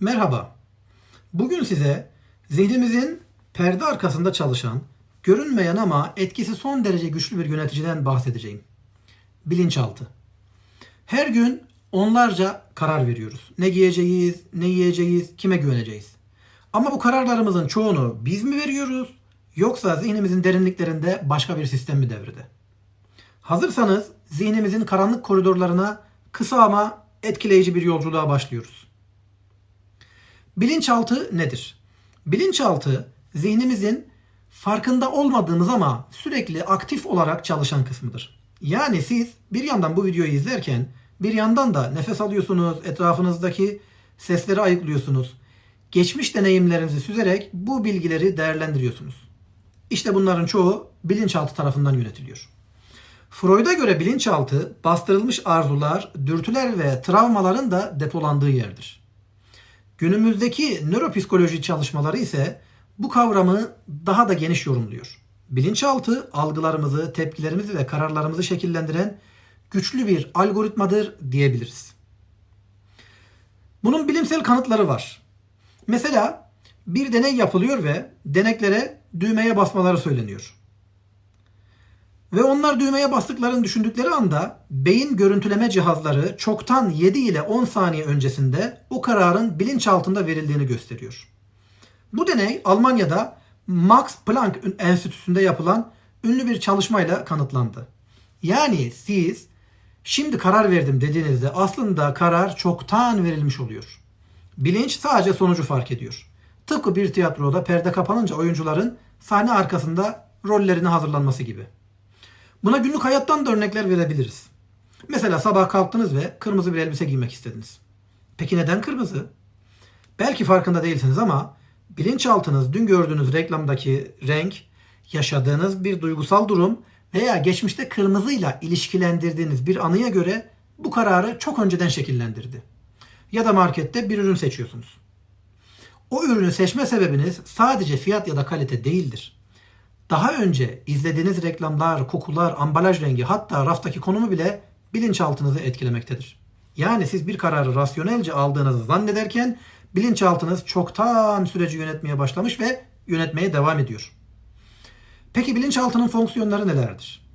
Merhaba. Bugün size zihnimizin perde arkasında çalışan, görünmeyen ama etkisi son derece güçlü bir yöneticiden bahsedeceğim. Bilinçaltı. Her gün onlarca karar veriyoruz. Ne giyeceğiz, ne yiyeceğiz, kime güveneceğiz. Ama bu kararlarımızın çoğunu biz mi veriyoruz yoksa zihnimizin derinliklerinde başka bir sistem mi devrede? Hazırsanız zihnimizin karanlık koridorlarına kısa ama etkileyici bir yolculuğa başlıyoruz. Bilinçaltı nedir? Bilinçaltı zihnimizin farkında olmadığımız ama sürekli aktif olarak çalışan kısmıdır. Yani siz bir yandan bu videoyu izlerken bir yandan da nefes alıyorsunuz, etrafınızdaki sesleri ayıklıyorsunuz. Geçmiş deneyimlerinizi süzerek bu bilgileri değerlendiriyorsunuz. İşte bunların çoğu bilinçaltı tarafından yönetiliyor. Freud'a göre bilinçaltı bastırılmış arzular, dürtüler ve travmaların da depolandığı yerdir. Günümüzdeki nöropsikoloji çalışmaları ise bu kavramı daha da geniş yorumluyor. Bilinçaltı algılarımızı, tepkilerimizi ve kararlarımızı şekillendiren güçlü bir algoritmadır diyebiliriz. Bunun bilimsel kanıtları var. Mesela bir deney yapılıyor ve deneklere düğmeye basmaları söyleniyor. Ve onlar düğmeye bastıklarını düşündükleri anda beyin görüntüleme cihazları çoktan 7 ile 10 saniye öncesinde o kararın bilinçaltında verildiğini gösteriyor. Bu deney Almanya'da Max Planck Enstitüsü'nde yapılan ünlü bir çalışmayla kanıtlandı. Yani siz şimdi karar verdim dediğinizde aslında karar çoktan verilmiş oluyor. Bilinç sadece sonucu fark ediyor. Tıpkı bir tiyatroda perde kapanınca oyuncuların sahne arkasında rollerini hazırlanması gibi. Buna günlük hayattan da örnekler verebiliriz. Mesela sabah kalktınız ve kırmızı bir elbise giymek istediniz. Peki neden kırmızı? Belki farkında değilsiniz ama bilinçaltınız dün gördüğünüz reklamdaki renk, yaşadığınız bir duygusal durum veya geçmişte kırmızıyla ilişkilendirdiğiniz bir anıya göre bu kararı çok önceden şekillendirdi. Ya da markette bir ürün seçiyorsunuz. O ürünü seçme sebebiniz sadece fiyat ya da kalite değildir. Daha önce izlediğiniz reklamlar, kokular, ambalaj rengi hatta raftaki konumu bile bilinçaltınızı etkilemektedir. Yani siz bir kararı rasyonelce aldığınızı zannederken bilinçaltınız çoktan süreci yönetmeye başlamış ve yönetmeye devam ediyor. Peki bilinçaltının fonksiyonları nelerdir?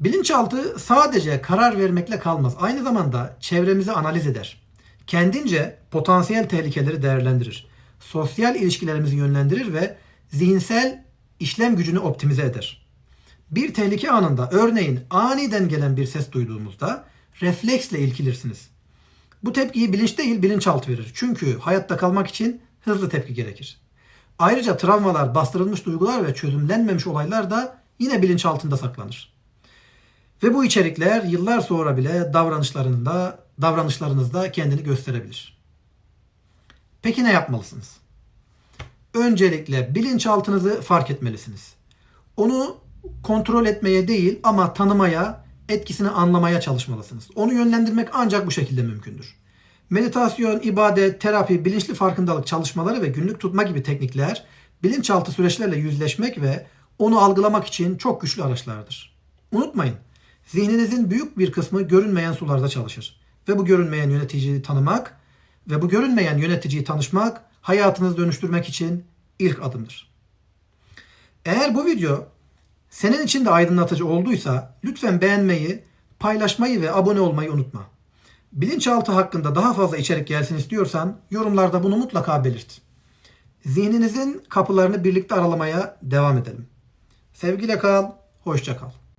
Bilinçaltı sadece karar vermekle kalmaz. Aynı zamanda çevremizi analiz eder. Kendince potansiyel tehlikeleri değerlendirir. Sosyal ilişkilerimizi yönlendirir ve zihinsel işlem gücünü optimize eder. Bir tehlike anında örneğin aniden gelen bir ses duyduğumuzda refleksle ilgilirsiniz. Bu tepkiyi bilinç değil bilinçaltı verir. Çünkü hayatta kalmak için hızlı tepki gerekir. Ayrıca travmalar, bastırılmış duygular ve çözümlenmemiş olaylar da yine bilinçaltında saklanır. Ve bu içerikler yıllar sonra bile davranışlarında, davranışlarınızda kendini gösterebilir. Peki ne yapmalısınız? Öncelikle bilinçaltınızı fark etmelisiniz. Onu kontrol etmeye değil ama tanımaya, etkisini anlamaya çalışmalısınız. Onu yönlendirmek ancak bu şekilde mümkündür. Meditasyon, ibadet, terapi, bilinçli farkındalık çalışmaları ve günlük tutma gibi teknikler bilinçaltı süreçlerle yüzleşmek ve onu algılamak için çok güçlü araçlardır. Unutmayın, zihninizin büyük bir kısmı görünmeyen sularda çalışır. Ve bu görünmeyen yöneticiyi tanımak ve bu görünmeyen yöneticiyi tanışmak hayatınızı dönüştürmek için ilk adımdır. Eğer bu video senin için de aydınlatıcı olduysa lütfen beğenmeyi, paylaşmayı ve abone olmayı unutma. Bilinçaltı hakkında daha fazla içerik gelsin istiyorsan yorumlarda bunu mutlaka belirt. Zihninizin kapılarını birlikte aralamaya devam edelim. Sevgiyle kal, hoşça kal.